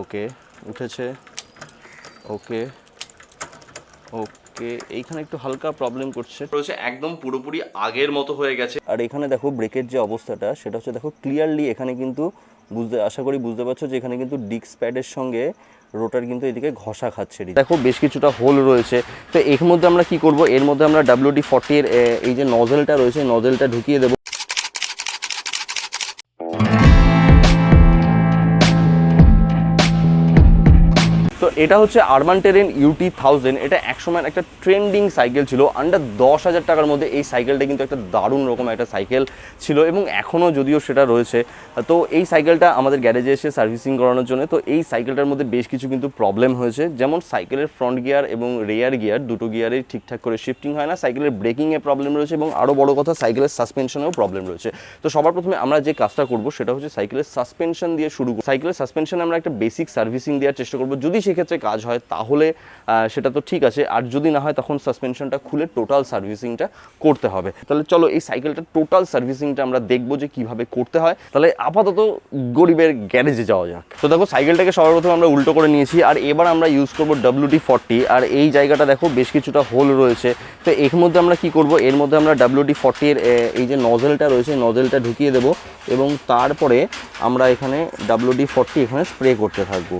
ওকে উঠেছে। ওকে ওকে এইখানে একটু হালকা প্রবলেম করছে। রয়েছে একদম পুরোপুরি আগের মতো হয়ে গেছে। আর এখানে দেখো ব্রেকের যে অবস্থাটা সেটা হচ্ছে দেখো ক্লিয়ারলি এখানে কিন্তু বুঝতে আশা করি বুঝতে পারছ যে এখানে কিন্তু ডিক্স প্যাডের সঙ্গে রোটার কিন্তু এদিকে ঘষা খাচ্ছে। দেখো বেশ কিছুটা হোল রয়েছে। তো এর মধ্যে আমরা কি করব? এর মধ্যে আমরা ডাব্লিউডি ফর্টির এই যে নজেলটা রয়েছে নজেলটা ঢুকিয়ে দেবো। এটা হচ্ছে আরবান টেরেন ইউটি থাউজেন্ড এটা একসময় একটা ট্রেন্ডিং সাইকেল ছিল। আন্ডার দশ হাজার টাকার মধ্যে এই সাইকেলটা কিন্তু একটা দারুণ রকম একটা সাইকেল ছিল এবং এখনও যদিও সেটা রয়েছে। তো এই সাইকেলটা আমাদের গ্যারেজে এসে সার্ভিসিং করানোর জন্য। তো এই সাইকেলটার মধ্যে বেশ কিছু কিন্তু প্রবলেম হয়েছে। যেমন সাইকেলের ফ্রন্ট গিয়ার এবং রেয়ার গিয়ার দুটো গিয়ারে ঠিকঠাক করে শিফটিং হয় না। সাইকেলের ব্রেকিংয়ে প্রবলেম রয়েছে এবং আরও বড় কথা সাইকেলের সাসপেনশনেও প্রবলেম রয়েছে। তো সবার প্রথমে আমরা যে কাজটা করব সেটা হচ্ছে সাইকেলের সাসপেনশন দিয়ে শুরু করব। সাইকেলের সাসপেনশন আমরা একটা বেসিক সার্ভিসিং দেওয়ার চেষ্টা করব। যদি সেক্ষেত্রে কাজ হয়, তাহলে সেটা তো ঠিক আছে। আর যদি না হয়, তখন সাসপেনশনটা খুলে টোটাল সার্ভিসিংটা করতে হবে। তাহলে চলো, এই সাইকেলটা টোটাল সার্ভিসিংটা আমরা দেখব যে কীভাবে করতে হয়। তাহলে আপাতত গরিবের গ্যারেজে যাওয়া যাক। তো দেখো সাইকেলটাকে সবার প্রথমে আমরা উল্টো করে নিয়েছি, আর এবার আমরা ইউজ করব ডাব্লিউডি ফর্টি আর এই জায়গাটা দেখো, বেশ কিছুটা হোল রয়েছে। তো এর মধ্যে আমরা কি করব? এর মধ্যে আমরা ডাব্লিউডি ফর্টির এই যে নজেলটা রয়েছে নজেলটা ঢুকিয়ে দেবো। এবং তারপরে আমরা এখানে ডাব্লিউডি ফর্টি এখানে স্প্রে করতে থাকব।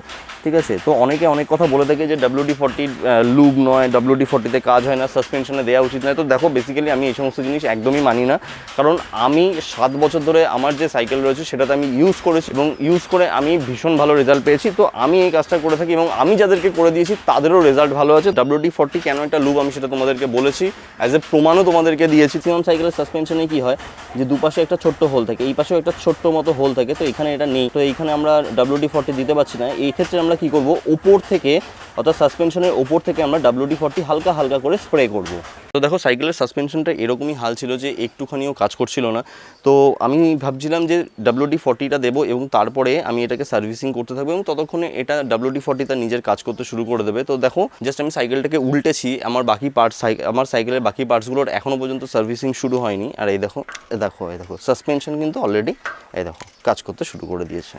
ঠিক আছে? তো অনেকে অনেক কথা বলে থাকে যে ডাব্লিউডি ফর্টির লুব নয় ডাব্লিউডি ফর্টিতে কাজ হয় না সাসপেনশনে দেওয়া উচিত নয়। তো দেখো বেসিক্যালি আমি এই সমস্ত জিনিস একদমই মানি না। কারণ আমি সাত বছর ধরে আমার যে সাইকেল রয়েছে, সেটাতে আমি ইউজ করেছি এবং ইউজ করে আমি ভীষণ ভালো রেজাল্ট পেয়েছি। তো আমি এই কাজটা করে থাকি এবং আমি যাদেরকে করে দিয়েছি, তাদেরও রেজাল্ট ভালো আছে। ডাব্লিউডি ফর্টি কেন একটা লুব আমি সেটা তোমাদেরকে বলেছি অ্যাজ এ প্রমাণও তোমাদেরকে দিয়েছি। সিএম সাইকেলের সাসপেনশনে কি হয়, যে দুপাশে একটা ছোট্ট হোল থাকে, এই পাশেও একটা ছোট্ট মতো হোল থাকে, তো এখানে এটা নেই। তো এইখানে আমরা ডাব্লিউডি ফর্টি দিতে পারছি না। এই ক্ষেত্রে আমরা কি করব? ওপর থেকে, অর্থাৎ সাসপেনশনের ওপর থেকে আমরা ডাব্লিউডি ফর্টি হালকা হালকা করে স্প্রে করব। তো দেখো সাইকেলের সাসপেনশনটা এরকমই হাল ছিল যে একটুখানিও কাজ করছিল না। তো আমি ভাবছিলাম যে ডাব্লিউডি ফর্টিটা দেবো এবং তারপরে আমি এটাকে সার্ভিসিং করতে থাকব এবং ততক্ষণে এটা ডাব্লিউডি ফর্টি তার নিজের কাজ করতে শুরু করে দেবে। তো দেখো জাস্ট আমি সাইকেলটাকে উল্টেছি, আমার বাকি পার্টস আমার সাইকেলের বাকি পার্টসগুলোর এখনও পর্যন্ত সার্ভিসিং শুরু হয়নি। আর এই দেখো দেখো এই দেখো সাসপেনশন কিন্তু অলরেডি এই দেখো, কাজ করতে শুরু করে দিয়েছে।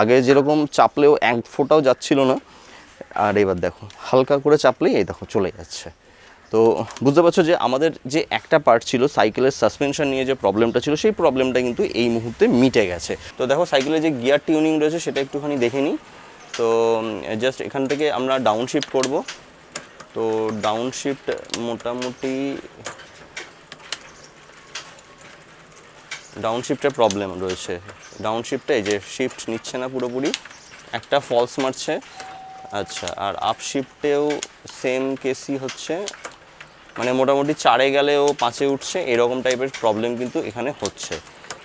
আগে যেরকম চাপলেও এক ফোটাও যাচ্ছিল না, আর এবার দেখো, হালকা করে চাপলেই এই দেখো চলে যাচ্ছে। তো বুঝতে পারছ যে আমাদের যে একটা পার্ট ছিল সাইকেলের সাসপেনশন নিয়ে যে প্রবলেমটা ছিল, সেই প্রবলেমটা কিন্তু এই মুহূর্তে মিটে গেছে। তো দেখো সাইকেলের যে গিয়ার টিউনিং রয়েছে, সেটা একটুখানি দেখে নিই। তো জাস্ট এখান থেকে আমরা ডাউন শিফট করব। তো ডাউন শিফট মোটামুটি ডাউন শিফটের প্রবলেম রয়েছে। ডাউন শিফটে যে শিফট নিচ্ছে না পুরোপুরি, একটা ফলস মারছে। আচ্ছা আর আপ শিফটেও সেম কেসই হচ্ছে। মানে মোটামুটি চারে গেলেও পাঁচে উঠছে, এরকম টাইপের প্রবলেম কিন্তু এখানে হচ্ছে।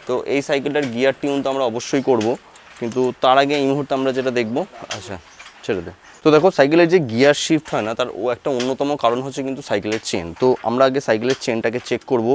তো এই সাইকেলটার গিয়ার টিউন তো আমরা অবশ্যই করব, কিন্তু তার আগে এই মুহূর্তে আমরা যেটা দেখব আচ্ছা ছেড়ে দে। তো দেখো সাইকেলের যে গিয়ার শিফট হয় না, তার ও একটা অন্যতম কারণ হচ্ছে কিন্তু সাইকেলের চেন তো আমরা আগে সাইকেলের চেনটাকে চেক করব।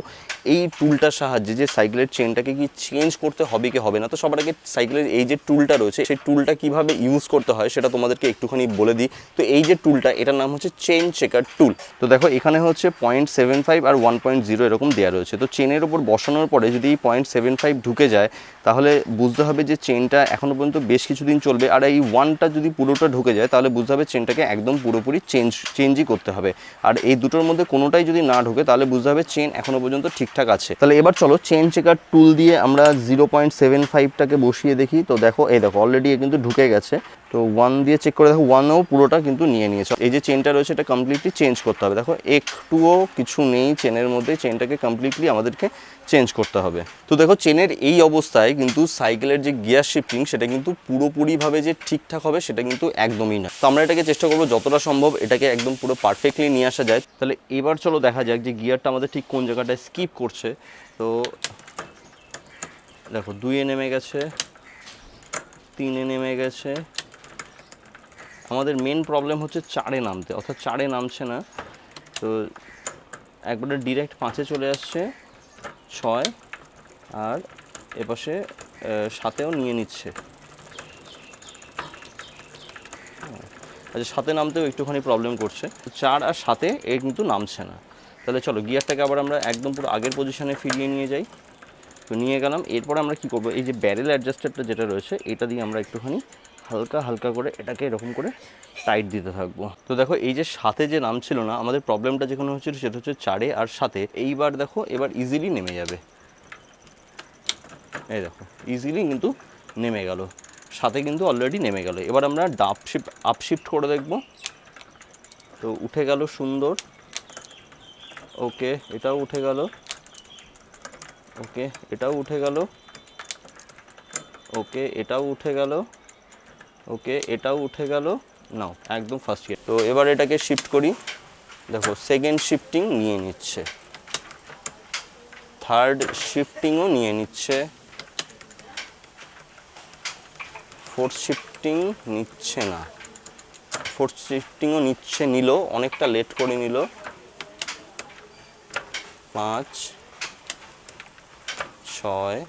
এই টুলটার সাহায্যে যে সাইকেলের চেনটাকে কি চেঞ্জ করতে হবে কি হবে না, তো সবার আগে সাইকেলের এই যে টুলটা রয়েছে, সেই টুলটা কীভাবে ইউজ করতে হয় সেটা তোমাদেরকে একটুখানি বলে দিই। তো এই যে টুলটা এটার নাম হচ্ছে চেন চেকার টুল তো দেখো, এখানে হচ্ছে পয়েন্ট সেভেন ফাইভ আর ওয়ান পয়েন্ট জিরো এরকম দেওয়া রয়েছে। তো চেনের ওপর বসানোর পরে যদি এই পয়েন্ট সেভেন ফাইভ ঢুকে যায়, তাহলে বুঝতে হবে যে চেনটা এখনও পর্যন্ত বেশ কিছুদিন চলবে। আর এই ওয়ানটা যদি পুরোটা ঢুকে যায়, তাহলে বুঝতে হবে চেনটাকে একদম পুরোপুরি চেঞ্জ চেঞ্জই করতে হবে। আর এই দুটোর মধ্যে কোনোটাই যদি না ঢোকে, তাহলে বুঝতে হবে চেন এখনও পর্যন্ত ঠিকঠাক আছে। তাহলে এবার চলো চেন চেকার টুল দিয়ে আমরা জিরো পয়েন্ট সেভেন ফাইভটাকে বসিয়ে দেখি। তো দেখো, এই দেখো অলরেডি কিন্তু ঢুকে গেছে। তো ওয়ান দিয়ে চেক করে দেখো ওয়ানও পুরোটা কিন্তু নিয়ে নিয়েছে। এই যে চেনটা রয়েছে, এটা কমপ্লিটলি চেঞ্জ করতে হবে। দেখো একটুও কিছু নেই চেনের মধ্যে চেনটাকে কমপ্লিটলি আমাদেরকে চেঞ্জ করতে হবে। তো দেখো চেনের এই অবস্থায় কিন্তু সাইকেলের যে গিয়ার শিফটিং সেটা কিন্তু পুরোপুরিভাবে যে ঠিকঠাক হবে, সেটা কিন্তু একদমই না তো আমরা এটাকে চেষ্টা করব, যতটা সম্ভব এটাকে একদম পুরো পারফেক্টলি নিয়ে আসা যায়। তাহলে এবার চলো দেখা যাক যে গিয়ারটা আমাদের ঠিক কোন জায়গাটায় স্কিপ করছে। তো দেখো, দুইয়ে নেমে গেছে, তিনে নেমে গেছে আমাদের মেন প্রবলেম হচ্ছে চারে নামতে, অর্থাৎ চারে নামছে না। তো একবারে ডিরেক্ট পাঁচে চলে আসছে, ছয়, আর এপাশে সাতেও নিয়ে নিচ্ছে। আচ্ছা সাথে নামতেও একটুখানি প্রবলেম করছে। চার আর সাতে এ কিন্তু নামছে না। তাহলে চলো গিয়ারটাকে আবার আমরা একদম পুরো আগের পজিশনে ফিরিয়ে নিয়ে যাই। তো নিয়ে গেলাম, এরপর আমরা কি করব? এই যে ব্যারেল অ্যাডজাস্টারটা যেটা রয়েছে, এটা দিয়ে আমরা একটুখানি হালকা হালকা করে এটাকে এরকম করে টাইট দিতে থাকব। তো দেখো, এই যে সাথে যে নাম ছিল না, আমাদের প্রবলেমটা যেখানে হচ্ছিল সেটা হচ্ছে চারে আর সাথে। এইবার দেখো, এবার ইজিলি নেমে যাবে। এই দেখো ইজিলি কিন্তু নেমে গেল। সাথে কিন্তু অলরেডি নেমে গেল। এবার আমরা ডাপ শিফট আপ শিফট করে দেখব। তো উঠে গেল সুন্দর। ওকে, এটাও উঠে গেল। ওকে, এটাও উঠে গেল। ওকে, এটাও উঠে গেল। ওকে এটাও উঠে গেল। নাও, একদম ফার্স্ট ইয়ার তো এবার এটাকে শিফট করি। দেখো সেকেন্ড শিফটিং নিয়ে নিচ্ছে। থার্ড শিফটিংও নিয়ে নিচ্ছে। ফোর্থ শিফটিং নিচ্ছে না। ফোর্থ শিফটিংও নিচ্ছে, নিল, অনেকটা লেট করে নিল। পাঁচ, ছয়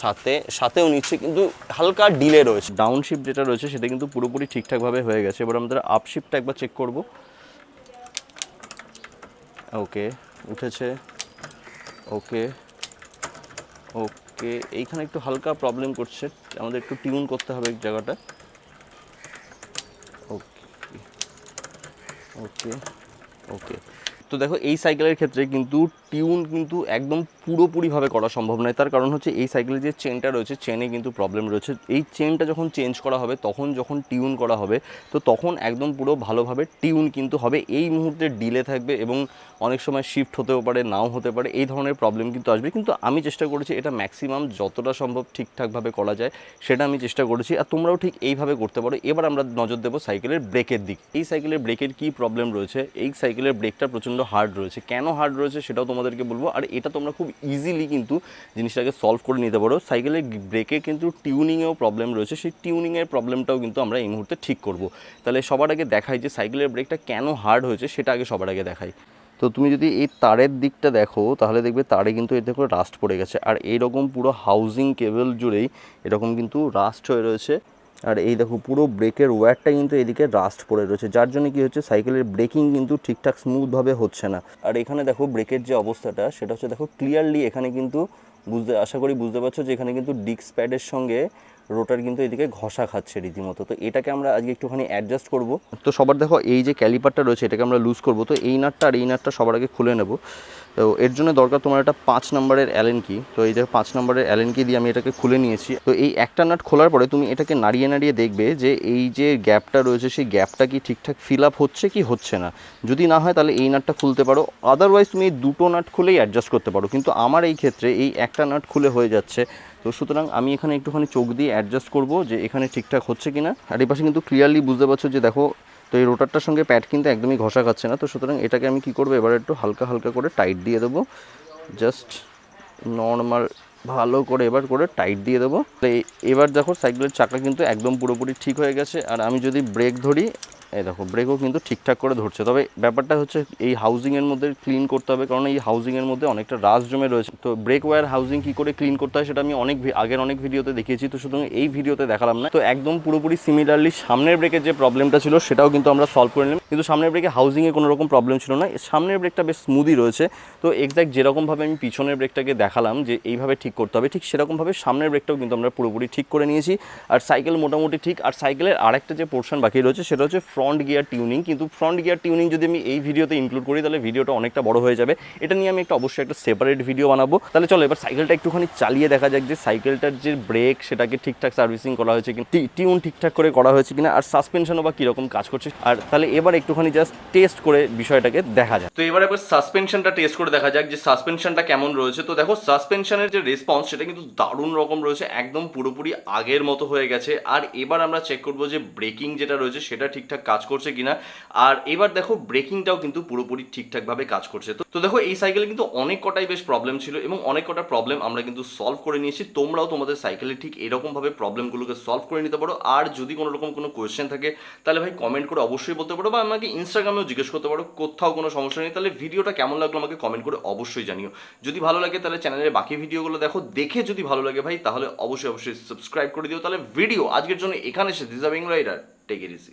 সাথে, সাথেও নিচ্ছে, কিন্তু হালকা ডিলে রয়েছে। ডাউন শিফট যেটা রয়েছে, সেটা কিন্তু পুরোপুরি ঠিকঠাকভাবে হয়ে গেছে। এবার আমাদের আপ শিফটটা একবার চেক করব। ওকে উঠেছে। ওকে ওকে এইখানে একটু হালকা প্রবলেম করছে। আমাদের একটু টিউন করতে হবে জায়গাটা। ওকে ওকে ওকে তো দেখো, এই সাইকেলের ক্ষেত্রে কিন্তু টিউন কিন্তু একদম পুরোপুরিভাবে করা সম্ভব নয়। তার কারণ হচ্ছে এই সাইকেলের যে চেনটা রয়েছে চেনে কিন্তু প্রবলেম রয়েছে। এই চেনটা যখন চেঞ্জ করা হবে, তখন যখন টিউন করা হবে, তো তখন একদম পুরো ভালোভাবে টিউন কিন্তু হবে। এই মুহূর্তে ডিলে থাকবে এবং অনেক সময় শিফট হতেও পারে, নাও হতে পারে, এই ধরনের প্রবলেম কিন্তু আসবে। কিন্তু আমি চেষ্টা করেছি এটা ম্যাক্সিমাম যতটা সম্ভব ঠিকঠাকভাবে করা যায়, সেটা আমি চেষ্টা করেছি। আর তোমরাও ঠিক এইভাবে করতে পারো। এবার আমরা নজর দেবো সাইকেলের ব্রেকের দিক। এই সাইকেলের ব্রেকের কী প্রবলেম রয়েছে? এই সাইকেলের ব্রেকটা প্রচণ্ড হার্ড রয়েছে। কেন হার্ড রয়েছে সেটাও তোমাদেরকে বলব। আর এটা তোমরা খুব ইজিলি কিন্তু জিনিসটাকে সলভ করে নিতে পারো। সাইকেলের ব্রেকে কিন্তু টিউনিংয়েও প্রবলেম রয়েছে। সেই টিউনিংয়ের প্রবলেমটাও কিন্তু আমরা এই মুহূর্তে ঠিক করব। তাহলে সবার আগে দেখাই যে সাইকেলের ব্রেকটা কেন হার্ড হয়েছে, সেটা আগে সবার আগে দেখাই। তো তুমি যদি এই তারের দিকটা দেখো, তাহলে দেখবে তারে কিন্তু এতে করে রাস্ট পড়ে গেছে। আর এইরকম পুরো হাউজিং কেবল জুড়েই এরকম কিন্তু রাস্ট হয়ে রয়েছে। আর এই দেখো পুরো ব্রেকের ওয়্যারটা কিন্তু এদিকে রাস্ট পড়ে রয়েছে, যার জন্য কি হচ্ছে সাইকেলের ব্রেকিং কিন্তু ঠিকঠাক স্মুথভাবে হচ্ছে না। আর এখানে দেখো ব্রেকের যে অবস্থাটা, সেটা হচ্ছে দেখো ক্লিয়ারলি এখানে কিন্তু বুঝতে, আশা করি বুঝতে পারছ যে এখানে কিন্তু ডিস্ক প্যাডের সঙ্গে রোটার কিন্তু এদিকে ঘষা খাচ্ছে রীতিমতো। তো এটাকে আমরা আজকে একটুখানি অ্যাডজাস্ট করব। তো সবার দেখো, এই যে ক্যালিপারটা রয়েছে, এটাকে আমরা লুজ করব। তো এই নাটটা আর এই নাটটা সবার আগে খুলে নেব। তো এর জন্য দরকার তোমার একটা পাঁচ নম্বরের অ্যালেন কি তো এই যে পাঁচ নম্বরের অ্যালেন কি দিয়ে আমি এটাকে খুলে নিয়েছি। তো এই একটা নাট খোলার পরে তুমি এটাকে নাড়িয়ে নাড়িয়ে দেখবে যে এই যে গ্যাপটা রয়েছে, সেই গ্যাপটা কি ঠিকঠাক ফিল আপ হচ্ছে কি হচ্ছে না। যদি না হয়, তাহলে এই নাটটা খুলতে পারো। আদারওয়াইজ তুমি এই দুটো নাট খুলেই অ্যাডজাস্ট করতে পারো। কিন্তু আমার এই ক্ষেত্রে এই একটা নাট খুলে হয়ে যাচ্ছে তো সুতরাং আমি এখানে একটুখানি চোখ দিয়ে অ্যাডজাস্ট করব যে এখানে ঠিকঠাক হচ্ছে কি না আর এই পাশে কিন্তু ক্লিয়ারলি বুঝতে পারছ যে দেখো, তো এই রোটারটার সঙ্গে প্যাড কিন্তু একদমই ঘষা খাচ্ছে না। তো সুতরাং এটাকে আমি কি করব, এবার একটু হালকা হালকা করে টাইট দিয়ে দেবো। জাস্ট নর্মাল ভালো করে এবার করে টাইট দিয়ে দেবো। তো এবার দেখো সাইকেলের চাকা কিন্তু একদম পুরোপুরি ঠিক হয়ে গেছে। আর আমি যদি ব্রেক ধরি এই দেখো ব্রেকও কিন্তু ঠিকঠাক করে ধরছে। তবে ব্যাপারটা হচ্ছে এই হাউজিংয়ের মধ্যে ক্লিন করতে হবে, কারণ এই হাউজিংয়ের মধ্যে অনেকটা রাস জমে রয়েছে। তো ব্রেক ওয়্যার হাউজিং কী করে ক্লিন করতে হয় সেটা আমি অনেক আগের অনেক ভিডিওতে দেখিয়েছি, তো সুতরাং এই ভিডিওতে দেখালাম না। তো একদম পুরোপুরি সিমিলারলি সামনের ব্রেকের যে প্রবলেমটা ছিল, সেটাও কিন্তু আমরা সলভ করে নিলাম। কিন্তু সামনের ব্রেকে হাউজিংয়ে কোনো রকম প্রবলেম ছিল না। সামনের ব্রেকটা বেশ স্মুদি রয়েছে। তো এক্স্যাক্ট যেরকমভাবে আমি পিছনের ব্রেকটাকে দেখালাম যে এইভাবে ঠিক করতে হবে, ঠিক সেরকমভাবে সামনের ব্রেকটাও কিন্তু আমরা পুরোপুরি ঠিক করে নিয়েছি। আর সাইকেল মোটামুটি ঠিক, আর সাইকেলের আরেকটা যে পোর্শন বাকি রয়েছে, সেটা হচ্ছে ফ্রন্ট গিয়ার টিউনিং কিন্তু ফ্রন্ট গিয়ার টিউনিং যদি আমি এই ভিডিওতে ইনক্লুড করি, তাহলে ভিডিওটা অনেকটা বড় হয়ে যাবে। এটা নিয়ে আমি একটা অবশ্যই একটা সেপারেট ভিডিও বানাবো। তাহলে চলো, এবার সাইকেলটা একটুখানি চালিয়ে দেখা যাক যে সাইকেলটার যে ব্রেক সেটাকে ঠিকঠাক সার্ভিসিং করা হয়েছে কি টিউন ঠিকঠাক করে করা হয়েছে কিনা, আর সাসপেনশনও বা কীরকম কাজ করছে। আর তাহলে এবার একটুখানি জাস্ট টেস্ট করে বিষয়টাকে দেখা যায় তো এবার এবার সাসপেনশনটা টেস্ট করে দেখা যাক যে সাসপেনশনটা কেমন রয়েছে। তো দেখো সাসপেনশনের যে রেসপন্স সেটা কিন্তু দারুণ রকম রয়েছে, একদম পুরোপুরি আগের মতো হয়ে গেছে। আর এবার আমরা চেক করব যে ব্রেকিং যেটা রয়েছে, সেটা ঠিকঠাক কাজ করছে কিনা। আর এবার দেখো, ব্রেকিংটাও কিন্তু পুরোপুরি ঠিকঠাকভাবে কাজ করছে। তো দেখো, এই সাইকেলে কিন্তু অনেক কটাই বেশ প্রবলেম ছিল এবং অনেক কটা প্রবলেম আমরা কিন্তু সলভ করে নিয়েছি। তোমরাও তোমাদের সাইকেলে ঠিক এরকমভাবে প্রবলেমগুলোকে সলভ করে নিতে পারো। আর যদি কোনো রকম কোনো কোয়েশ্চেন থাকে, তাহলে ভাই কমেন্ট করে অবশ্যই বলতে পারো বা আমাকে ইনস্টাগ্রামেও জিজ্ঞেস করতে পারো। কোথাও কোনো সমস্যা নেই। তাহলে ভিডিওটা কেমন লাগল আমাকে কমেন্ট করে অবশ্যই জানিও। যদি ভালো লাগে, তাহলে চ্যানেলের বাকি ভিডিওগুলো দেখো। দেখে যদি ভালো লাগে ভাই, তাহলে অবশ্যই অবশ্যই সাবস্ক্রাইব করে দিও। তাহলে ভিডিও আজকের জন্য এখানে এসে deserving rider take it easy